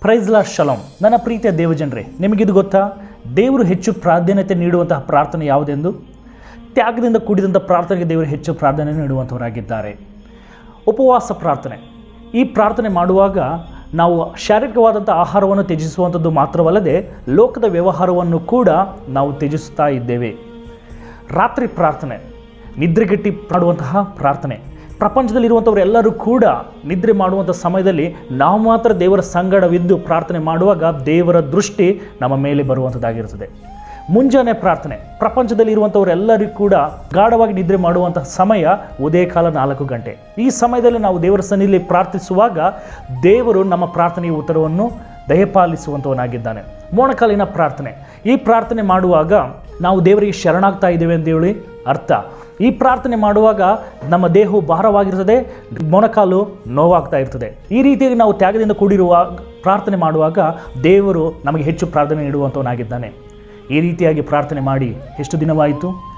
ಪ್ರೈಸ್ಲಾ ಶಲಂ ನನ್ನ ಪ್ರೀತಿಯ ದೇವಜನರೇ, ನಿಮಗಿದು ಗೊತ್ತಾ? ದೇವರು ಹೆಚ್ಚು ಪ್ರಾಧಾನ್ಯತೆ ನೀಡುವಂತಹ ಪ್ರಾರ್ಥನೆ ಯಾವುದೆಂದು? ತ್ಯಾಗದಿಂದ ಕೂಡಿದಂಥ ಪ್ರಾರ್ಥನೆಗೆ ದೇವರು ಹೆಚ್ಚು ಪ್ರಾಧಾನ್ಯ ನೀಡುವಂಥವರಾಗಿದ್ದಾರೆ. ಉಪವಾಸ ಪ್ರಾರ್ಥನೆ. ಈ ಪ್ರಾರ್ಥನೆ ಮಾಡುವಾಗ ನಾವು ಶಾರೀರಿಕವಾದಂಥ ಆಹಾರವನ್ನು ತ್ಯಜಿಸುವಂಥದ್ದು ಮಾತ್ರವಲ್ಲದೆ ಲೋಕದ ವ್ಯವಹಾರವನ್ನು ಕೂಡ ನಾವು ತ್ಯಜಿಸುತ್ತಾ ಇದ್ದೇವೆ. ರಾತ್ರಿ ಪ್ರಾರ್ಥನೆ. ನಿದ್ರೆಗೆಟ್ಟಿ ಮಾಡುವಂತಹ ಪ್ರಾರ್ಥನೆ. ಪ್ರಪಂಚದಲ್ಲಿರುವಂಥವರೆಲ್ಲರೂ ಕೂಡ ನಿದ್ರೆ ಮಾಡುವಂಥ ಸಮಯದಲ್ಲಿ ನಾವು ಮಾತ್ರ ದೇವರ ಸಂಗಡವಿದ್ದು ಪ್ರಾರ್ಥನೆ ಮಾಡುವಾಗ ದೇವರ ದೃಷ್ಟಿ ನಮ್ಮ ಮೇಲೆ ಬರುವಂಥದ್ದಾಗಿರುತ್ತದೆ. ಮುಂಜಾನೆ ಪ್ರಾರ್ಥನೆ ಪ್ರಪಂಚದಲ್ಲಿ ಪ್ರಪಂಚದಲ್ಲಿರುವಂಥವರೆಲ್ಲರಿಗೂ ಕೂಡ ಗಾಢವಾಗಿ ನಿದ್ರೆ ಮಾಡುವಂಥ ಸಮಯ ಉದಯ ಕಾಲ ನಾಲ್ಕು ಗಂಟೆ. ಈ ಸಮಯದಲ್ಲಿ ನಾವು ದೇವರ ಸನ್ನಿಲಿ ಪ್ರಾರ್ಥಿಸುವಾಗ ದೇವರು ನಮ್ಮ ಪ್ರಾರ್ಥನೆಯ ಉತ್ತರವನ್ನು ದಯಪಾಲಿಸುವಂಥವನಾಗಿದ್ದಾನೆ. ಮೋಣಕಾಲಿನ ಪ್ರಾರ್ಥನೆ, ಈ ಪ್ರಾರ್ಥನೆ ಮಾಡುವಾಗ ನಾವು ದೇವರಿಗೆ ಶರಣಾಗ್ತಾ ಇದ್ದೇವೆ ಅಂತ ಹೇಳಿ ಅರ್ಥ. ಈ ಪ್ರಾರ್ಥನೆ ಮಾಡುವಾಗ ನಮ್ಮ ದೇಹವು ಭಾರವಾಗಿರ್ತದೆ, ಮೊಣಕಾಲು ನೋವಾಗ್ತಾ ಇರ್ತದೆ. ಈ ರೀತಿಯಾಗಿ ನಾವು ತ್ಯಾಗದಿಂದ ಕೂಡಿರುವ ಪ್ರಾರ್ಥನೆ ಮಾಡುವಾಗ ದೇವರು ನಮಗೆ ಹೆಚ್ಚು ಪ್ರಾರ್ಥನೆ ನೀಡುವಂಥವನಾಗಿದ್ದಾನೆ ಈ ರೀತಿಯಾಗಿ ಪ್ರಾರ್ಥನೆ ಮಾಡಿ ಎಷ್ಟು ದಿನವಾಯಿತು?